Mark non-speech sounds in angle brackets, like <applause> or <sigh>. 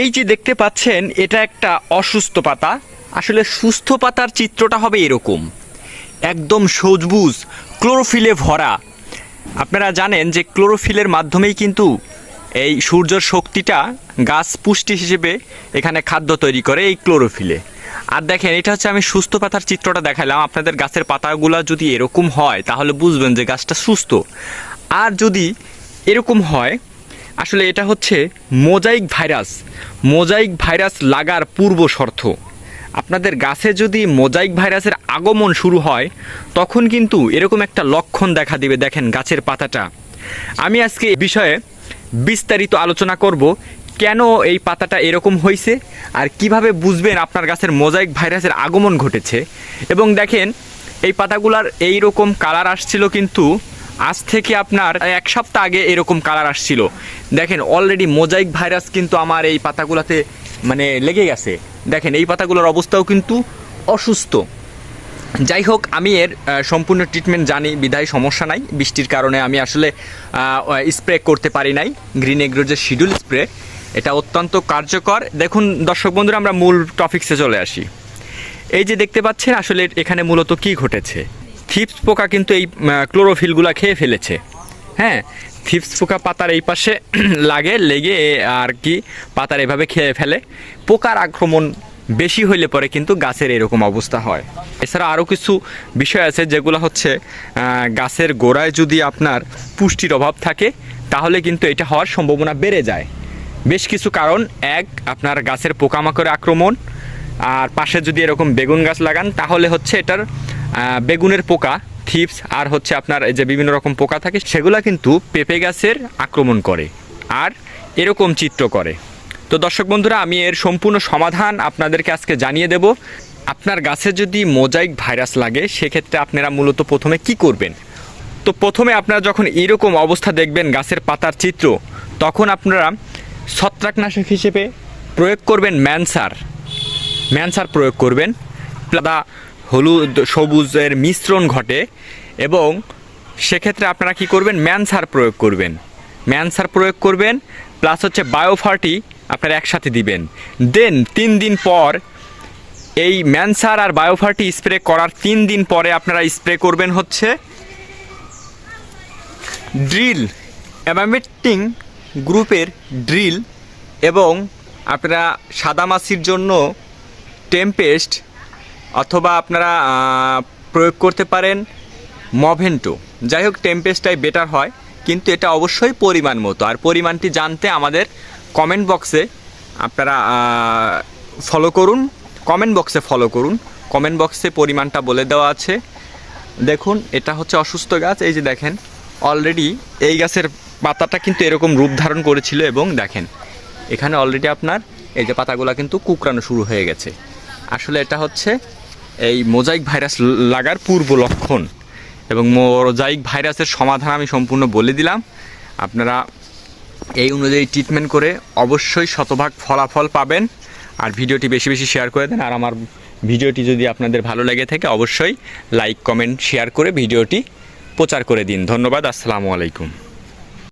এই যে দেখতে পাচ্ছেন, এটা একটা অসুস্থ পাতা। আসলে সুস্থ পাতার চিত্রটা হবে এরকম। একদম সবুজ, ক্লোরোফিলে ভরা। আপনারা জানেন যে ক্লোরোফিলের মাধ্যমেই কিন্তু এই সূর্যের শক্তিটা গাছ পুষ্টি হিসেবে এখানে খাদ্য তৈরি করে এই ক্লোরোফিলে। আর দেখেন, এটা হচ্ছে আমি সুস্থ পাতার চিত্রটা দেখালাম আপনাদের গাছের পাতাগুলো যদি এরকম হয়, তাহলে বুঝবেন যে গাছটা সুস্থ। আর যদি এরকম হয় আসলে এটা হচ্ছে মোজাইক ভাইরাস। মোজাইক ভাইরাস লাগার পূর্ব শর্ত। আপনাদের গাছে যদি মোজাইক ভাইরাসের আগমন শুরু হয়, তখন কিন্তু এরকম একটা লক্ষণ দেখা দিবে, দেখেন গাছের পাতাটা। আমি আজকে এই বিষয়ে বিস্তারিত আলোচনা করব, কেন এই পাতাটা এরকম হয়েছে আর কীভাবে বুঝবেন আপনার গাছের মোজাইক ভাইরাসের আগমন ঘটেছে। এবং দেখেন, এই পাতাগুলার এই রকম কালার আসছিল কিন্তু আজ থেকে আপনার এক সপ্তাহ আগে এরকম কালার আসছিল। দেখেন অলরেডি মোজাইক ভাইরাস কিন্তু আমার এই পাতাগুলোতে মানে লেগে গেছে। দেখেন, এই পাতাগুলোর অবস্থাও কিন্তু অসুস্থ। যাই হোক, আমি এর সম্পূর্ণ ট্রিটমেন্ট জানি, বিধায় সমস্যা নাই। বৃষ্টির কারণে আমি আসলে স্প্রে করতে পারি নাই। গ্রিন এগ্রোর যে শিডিউল স্প্রে এটা অত্যন্ত কার্যকর। দেখুন, দর্শক বন্ধুরা, আমরা মূল টপিক্সে চলে আসি। এই যে দেখতে পাচ্ছেন, আসলে এখানে মূলত কি ঘটেছে? থিপস পোকা কিন্তু এই ক্লোরোফিলগুলো খেয়ে ফেলেছে। হ্যাঁ থিপস পোকা পাতার এই পাশে <clears throat> লাগে, লেগে আর কি পাতার এভাবে খেয়ে ফেলে। পোকার আক্রমণ বেশি হইলে পরে কিন্তু গাছের এরকম অবস্থা হয়। এছাড়া আরও কিছু বিষয় আছে যেগুলো হচ্ছে গাছের গোড়ায় যদি আপনার পুষ্টির অভাব থাকে, তাহলে কিন্তু এটা হওয়ার সম্ভাবনা বেড়ে যায়। বেশ কিছু কারণ, এক, আপনার গাছের পোকামাকড় আক্রমণ, আর পাশে যদি এরকম বেগুন গাছ লাগান, তাহলে হচ্ছে এটার বেগুনের পোকা থিপস আর হচ্ছে আপনার যে বিভিন্ন রকম পোকা থাকে, সেগুলো কিন্তু পেঁপে গাছের আক্রমণ করে আর এরকম চিত্র করে। তো দর্শক বন্ধুরা, আমি এর সম্পূর্ণ সমাধান আপনাদেরকে আজকে জানিয়ে দেব। আপনার গাছে যদি মোজাইক ভাইরাস লাগে, সেক্ষেত্রে আপনারা মূলত প্রথমে কি করবেন? তো প্রথমে আপনারা যখন এরকম অবস্থা দেখবেন গাছের পাতার চিত্র, তখন আপনারা ছত্রাকনাশক হিসেবে প্রয়োগ করবেন ম্যানসার। ম্যানসার প্রয়োগ করবেন। প্লাদা হলুদ, সবুজের মিশ্রণ ঘটে এবং সেক্ষেত্রে আপনারা কি করবেন? ম্যানসার প্রয়োগ করবেন। ম্যানসার প্রয়োগ করবেন, প্লাস হচ্ছে বায়োফার্টি আপনারা একসাথে দিবেন। দেন তিন দিন পর এই ম্যানসার আর বায়োফার্টি স্প্রে করার তিন দিন পরে আপনারা স্প্রে করবেন হচ্ছে ড্রিল, অ্যামামেটিং গ্রুপের ড্রিল এবং আপনারা সাদামাছির জন্য টেম্পেস্ট অথবা আপনারা প্রয়োগ করতে পারেন মভেন্টো যাই হোক টেম্পেস্টটাই বেটার হয়, কিন্তু এটা অবশ্যই পরিমাণ মতো। আর পরিমাণটি জানতে আমাদের কমেন্ট বক্সে আপনারা ফলো করুন। কমেন্ট বক্সে ফলো করুন। কমেন্ট বক্সে পরিমাণটা বলে দেওয়া আছে। দেখুন, এটা হচ্ছে অসুস্থ গাছ। এই যে দেখেন অলরেডি এই গাছের পাতাটা কিন্তু এরকম রূপ ধারণ করেছিল এবং দেখেন, এখানে অলরেডি আপনার এই যে পাতাগুলো কিন্তু কুকরানো শুরু হয়ে গেছে। আসলে এটা হচ্ছে এই মোজাইক ভাইরাস লাগার পূর্ব লক্ষণ এবং মোজাইক ভাইরাসের সমাধান আমি সম্পূর্ণ বলে দিলাম। আপনারা এই অনুযায়ী ট্রিটমেন্ট করে অবশ্যই শতভাগ ফলাফল পাবেন। আর ভিডিওটি বেশি বেশি শেয়ার করে দেন। আর আমার ভিডিওটি যদি আপনাদের ভালো লেগে থাকে, অবশ্যই লাইক কমেন্ট শেয়ার করে ভিডিওটি প্রচার করে দিন। ধন্যবাদ। আসসালামু আলাইকুম।